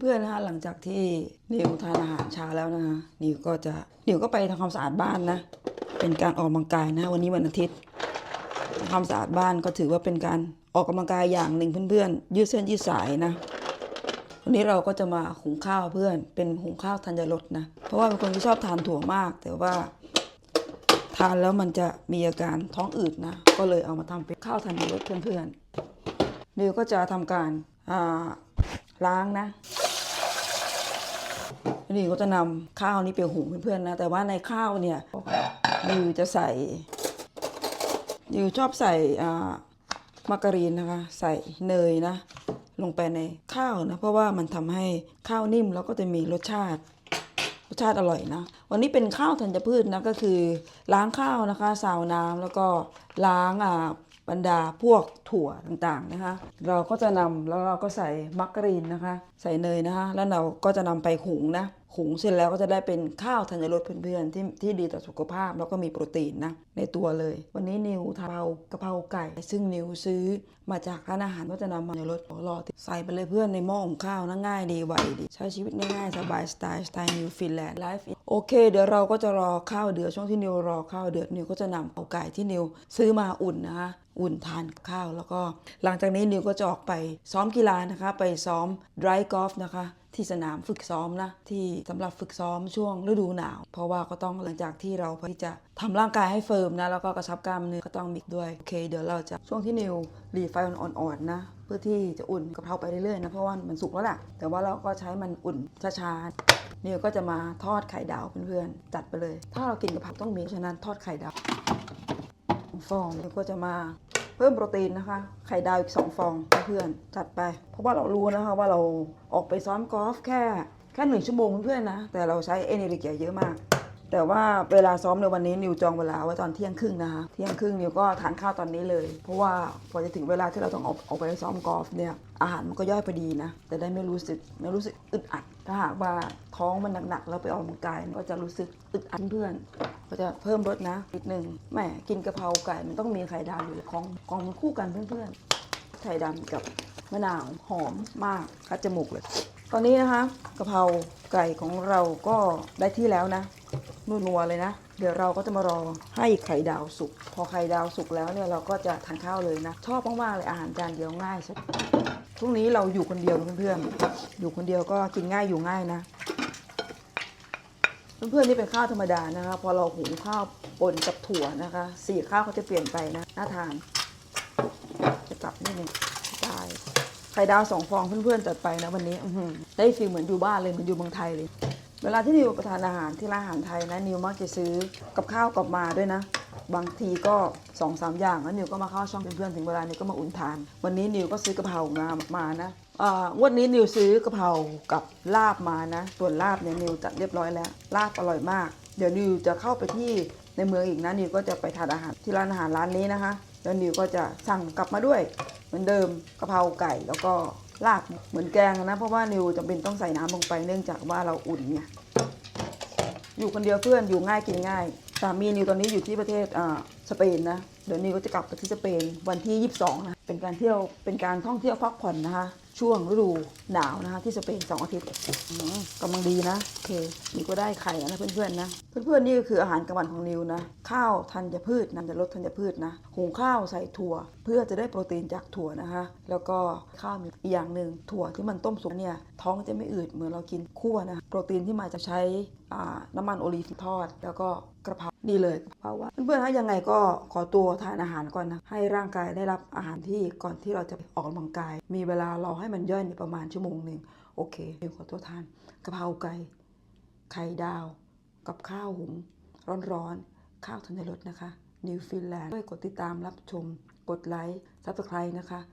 เพื่อนนะคะหลังจากที่นิวทานอาหารเช้าแล้วนะคะนิวก็จะนิวก็ไปทำความสะอาดบ้านนะ เป็นการออกกำลังกายนะ วันนี้วันอาทิตย์ทำความสะอาดบ้านก็ถือว่าเป็นการออกกำลังกายอย่างหนึ่งเพื่อนๆยืดเส้นยืดสายนะวันนี้เราก็จะมาหุงข้าวเพื่อน เป็นหุงข้าวธัญรสนะ เพราะว่าเป็นคนที่ชอบทานถั่วมาก แต่ว่า ทานแล้วมันจะมีอาการท้องอืดนะ ก็เลยเอามาทำเป็นข้าวธัญรสเพื่อนๆนิวก็จะทำการล้างนะ นิวก็จะนำข้าวนี้ไปหุงเพื่อนๆนะ แต่ว่าในข้าวเนี่ยนิวจะใส่นิวชอบใส่อ่ามาการีนนะคะ ใส่เนยนะ ลงไปในข้าวนะ เพราะว่ามันทำให้ข้าวนิ่มแล้วก็จะมีรสชาติรสชาติอร่อยนะ วันนี้เป็นข้าวธัญพืชนะก็คือ ล้างข้าวนะคะสาวน้ำแล้วก็ล้างอ่า บรรดาพวกถั่วต่างๆนะคะ เราก็จะนำแล้วเราก็ใส่มักกะรีนนะคะ ใส่เนยนะคะ แล้วเราก็จะนำไปหุงนะหุงเสร็จแล้วก็จะได้เป็นข้าวธัญรสเพื่อนๆที่ที่ดีต่อสุขภาพแล้วก็มีโปรตีนนะในตัวเลย วันนี้นิวทำกะเพรากะเพราไก่ ซึ่งนิวซื้อมาจากร้านอาหารก็จะนำมาในรถรอใส่ไปเลยเพื่อนในหม้อหุงข้าวนะง่ายดีไวดี ใช้ชีวิตง่ายๆสบายสไตล์สไตล์นิวฟินแลนด์ไลฟ์ โอเค เดี๋ยวเราก็จะรอข้าวเดือดช่วงที่นิวรอข้าวเดือดนิวก็จะนำเอาไก่ที่นิวซื้อมาอุ่นนะคะอุ่นทานข้าวแล้วก็ หลังจากนี้นิวก็จะออกไปซ้อมกีฬานะคะ ไปซ้อม dry golf นะคะ ที่สนามฝึกซ้อมนะที่สำหรับฝึกซ้อมช่วงฤดูหนาว เพราะว่าก็ต้องหลังจากที่เราพยายามที่จะทำร่างกายให้เฟิร์มนะแล้วก็กระชับกล้ามเนื้อก็ต้องมิกด้วยโอเคเดี๋ยวเราจะช่วงที่นิวรีไฟอ่อนๆนะเพื่อที่จะอุ่นกระเพราไปเรื่อยๆนะเพราะว่ามันสุกแล้วแหละแต่ว่าเราก็ใช้มันอุ่นช้าๆนิวก็จะมาทอดไข่ดาวเพื่อนๆจัดไปเลย ถ้าเรากินกระเพราต้องมีฉะนั้นทอดไข่ดาวฟองแล้วก็จะมา เพิ่มโปรตีนนะคะ ไข่ดาวอีก 2 ฟองเพื่อนจัดไป เพราะว่าเรารู้นะคะว่าเราออกไปซ้อมกอล์ฟแค่แค่หนึ่งชั่วโมงเพื่อนนะ แต่เราใช้เอเนอร์จีเยอะมาก แต่ว่าเวลาซ้อมในวันนี้นิวจองเวลาไว้ตอนเที่ยงครึ่งนะคะเที่ยงครึ่งนิวก็ทานข้าวตอนนี้เลย เพราะว่าพอจะถึงเวลาที่เราต้องออกออกไปซ้อมกอล์ฟเนี่ยอาหารมันก็ย่อยพอดีนะจะได้ไม่รู้สึกไม่รู้สึกอึดอัด ถ้าหากว่าท้องมันหนักๆแล้วไปออกกำลังกายมันก็จะรู้สึกอึดอัดเพื่อน ก็จะเพิ่มรสนะนิดนึงแหมกินกะเพราไก่มันต้องมีไข่ดาวอยู่แล้วของของมันคู่กันเพื่อนๆไข่ดำกับมะนาวหอมมากคัดจมูกเลย ตอนนี้นะคะกะเพราไก่ของเราก็ได้ที่แล้วนะนัวๆเลยนะ เดี๋ยวเราก็จะมารอให้ไข่ดาวสุก พอไข่ดาวสุกแล้วเนี่ยเราก็จะทานข้าวเลยนะ ชอบมากๆเลยอาหารจานเดียวง่ายสุดช่วงนี้เราอยู่คนเดียวเพื่อนๆอยู่คนเดียวก็กินง่ายอยู่ง่ายนะ เพื่อนๆนี่เป็นข้าวธรรมดานะคะ พอเราหุงข้าวปนกับถั่วนะคะสีข้าวเขาจะเปลี่ยนไปนะน่าทานจะกลับนิดนึงได้ไข่ดาวสองฟองเพื่อนๆจัดไปนะวันนี้ได้ฟีลเหมือนอยู่บ้านเลยเหมือนอยู่เมืองไทยเลย เวลาที่นิวไปทานอาหารที่ร้านอาหารไทยนะนิวมักจะซื้อกับข้าวกลับมาด้วยนะบางทีก็สองสามอย่างแล้วนิวก็มาเข้าช่องเพื่อนๆถึงเวลานิวก็มาอุ่นทาน วันนี้นิวก็ซื้อกะเพรามามานะ งวดนี้นิวซื้อกะเพรากับลาบมานะ ส่วนลาบเนี่ยนิวจัดเรียบร้อยแล้ว ลาบอร่อยมาก เดี๋ยวนิวจะเข้าไปที่ในเมืองอีกนะนิวก็จะไปทานอาหารที่ร้านอาหารร้านนี้นะคะแล้วนิวก็จะสั่งกลับมาด้วย เหมือนเดิมกะเพราไก่แล้วก็ลาบเหมือนแกงนะ เพราะว่านิวจำเป็นต้องใส่น้ำลงไปเนื่องจากว่าเราอุ่นไงอยู่คนเดียวเพื่อนอยู่ง่ายกินง่ายสามีนิวตอนนี้อยู่ที่ประเทศอ่าสเปนนะเดี๋ยวนิวก็จะกลับไปที่สเปนวันที่ 22นะเป็นการเที่ยวเป็นการท่องเที่ยวพักผ่อนนะคะ ช่วงฤดูหนาวนะคะที่สเปน2อาทิตย์อืมกำลังดีนะโอเคนี่ก็ได้ไข่แล้วนะเพื่อนๆนะเพื่อนๆนี่ก็คืออาหารกลางวันของนิวนะข้าวธัญพืชนำจะลดธัญพืชนะหุงข้าวใส่ถั่ว เพื่อจะได้โปรตีนจากถั่วนะคะ แล้วก็ข้าวมีอีกอย่างหนึ่งถั่วที่มันต้มสุกเนี่ยท้องจะไม่อืดเหมือนเรากินคั่วนะโปรตีนที่มาจะใช้น้ำมันโอลีฟทอด แล้วก็กระเพรานี่เลยเพราะว่าเพื่อนๆถ้ายังไงก็ขอตัวทานอาหารก่อนนะให้ร่างกายได้รับอาหารที่ก่อนที่เราจะออกกำลังกาย มีเวลารอให้มันย่อยในประมาณชั่วโมงหนึ่งโอเคเดี๋ยวขอตัวทานกระเพราไก่ไข่ดาว กับข้าวหุงร้อนๆ ข้าวธัญรสนะคะนิวฟินแลนด์ช่วยกดติดตามรับชม กดไลค์ซับสไครต์นะคะ